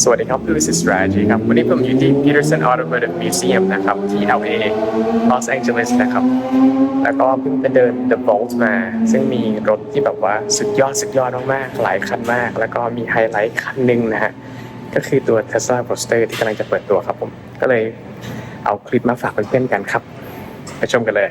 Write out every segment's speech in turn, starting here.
สวัสดีครับคือ This is Strategy ครับ วันนี้ผมอยู่ที่ Peterson Automotive Museum นะครับ ที่ LA Los Angeles นะครับ แล้วก็เพิ่งไปเดิน The Vault มา ซึ่งมีรถที่แบบว่าสุดยอดสุดยอดมากๆ หลายคันมาก แล้วก็มีไฮไลท์คันหนึ่งนะฮะ ก็คือตัว Tesla Roadster ที่กำลังจะเปิดตัวครับผม ก็เลยเอาคลิปมาฝากเพื่อนๆกันครับ ไปชมกันเลย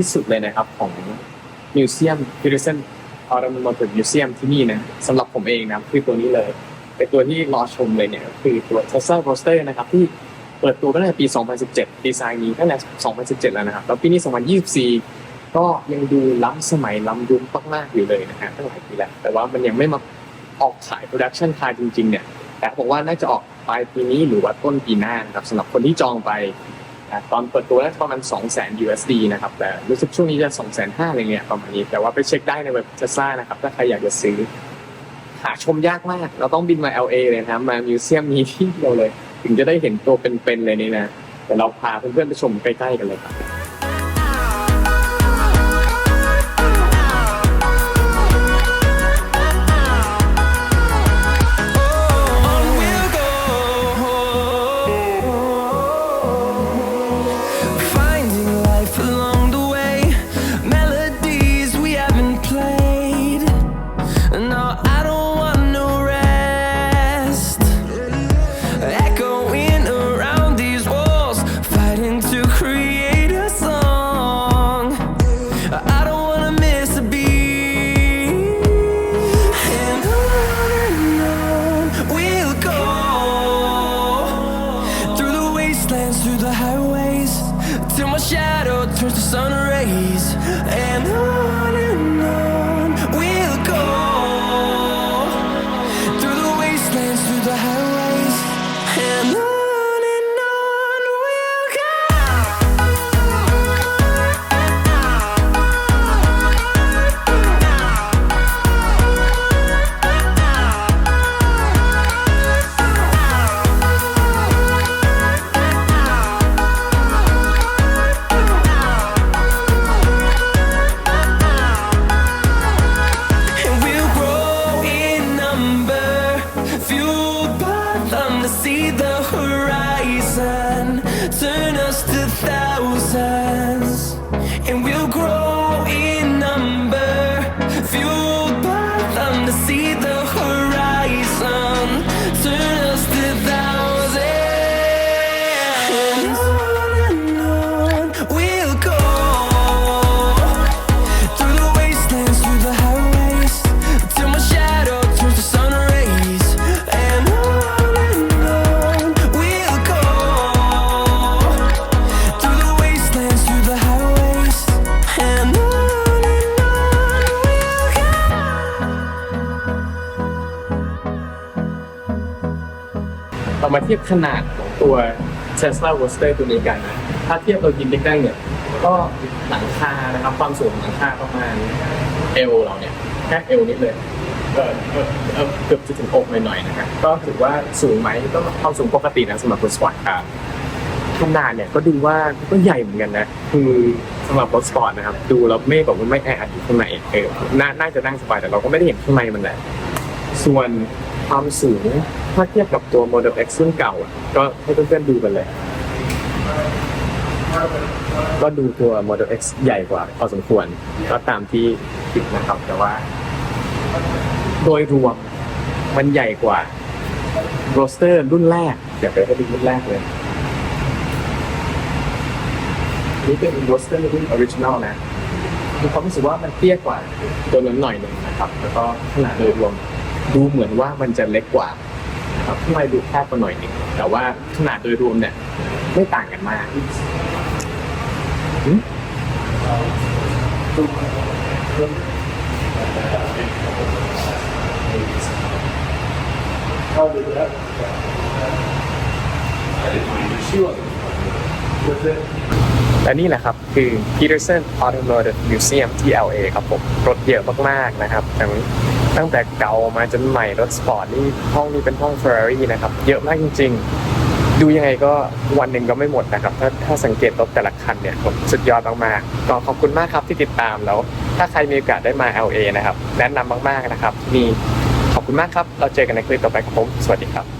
ที่สุดเลยนะครับของมิวเซียม Peterson Automotive Museum ที่นี่นะสำหรับผมเองนะคือตัวนี้เลยเป็นตัวที่รอชมเลยเนี่ยคือตัว Tesla Roadster นะครับที่เปิดตัวตั้งแต่ปี 2017 ดีไซน์นี้ตั้งแต่ 2017 แล้วนะครับ แล้วปีนี้ 2024 ก็ยังดูล้ำสมัยล้ำยุคมากๆอยู่เลยนะฮะตั้งหลายปีแล้ว แต่ว่ามันยังไม่มาออกขาย production car จริงๆ เนี่ย แต่บอกว่าน่าจะออกปลายปีนี้หรือว่าต้นปีหน้านะครับสำหรับคนที่จองไป ตอนเปิดตัวน่าจะประมาณ2 0 0 0 0 USD นะครับแต่รู้สึกช่วงนี้จะ 2 5 0 0 0อะไรเงี้ยประมาณนี้ แต่ว่าไปเช็คได้ในเว็บเทสลานะครับ ถ้าใครอยากจะซื้อ หาชมยากมาก เราต้องบินมา LA เลยนะมามิวเซียมนี้ที่เดียวเลย ถึงจะได้เห็นตัวเป็นๆเลยนี่นะแต่เราพาเพื่อนๆไปชมใกล้ๆกันเลยครับ see the horizon, turn us to thousands. มาเทียบขนาดของตัว Tesla Roadster ตัวนี้กันนะถ้าเทียบเรายินใกล้ๆเนี่ยก็หลังคานะครับความสูงหลังคาประมาณเอวเราเนี่ยแค่เอวนิดเลยเกือบจะถึงอกหน่อยๆนะครับก็ถือว่าสูงไหมก็ความสูงปกตินะสำหรับรถสปอร์ตคาร์ขนาดเนี่ยก็ดูว่าก็ใหญ่เหมือนกันนะ คือสำหรับรถสปอร์ตนะครับ ดูแล้วไม่แบบว่าไม่แออัดอยู่ข้างในเออน่าน่าจะนั่งสบายแต่เราก็ไม่ได้เห็นข้างในมันแหละส่วน ความสูงถ้าเทียบกับตัว Model X รุ่นเก่า ก็ให้เพื่อนๆดูกันเลย ก็ดูตัว Model X ใหญ่กว่าพอสมควร ก็ตามที่คิดนะครับ แต่ว่า โดยรวมมันใหญ่กว่าโรสเตอร์รุ่นแรกเดี๋ยวไปให้ดูรุ่นแรกเลย นี่เป็นโรสเตอร์รุ่นออริจินอลนะมีความรู้สึกว่ามันเตี้ยกว่าตัวนั้นหน่อยหนึ่งนะครับ แล้วก็ขนาดโดยรวม ดูเหมือนว่ามันจะเล็กกว่าครับข้างในดูแคบกว่าหน่อยนึงแต่ว่าขนาดโดยรวมเนี่ย ไม่ต่างกันมากและนี่แหละครับ คือ Peterson Automotive Museum ที่ LA ครับผม รถเยอะมาก ๆ นะครับทั้ง ตั้งแต่เก่ามาจนใหม่รถสปอร์ตนี่ห้องนี้เป็นห้อง Ferrari นะครับ เยอะมากจริง ๆ ดูยังไงก็วันหนึ่งก็ไม่หมดนะครับ ถ้าถ้าสังเกตรถแต่ละคันเนี่ยผมสุดยอดมากๆก็ขอบคุณมากครับที่ติดตามแล้ว ถ้าใครมีโอกาสได้มา LA นะครับ แนะนำมากๆนะครับ มีขอบคุณมากครับ เราเจอกันในคลิปต่อไปครับผม สวัสดีครับ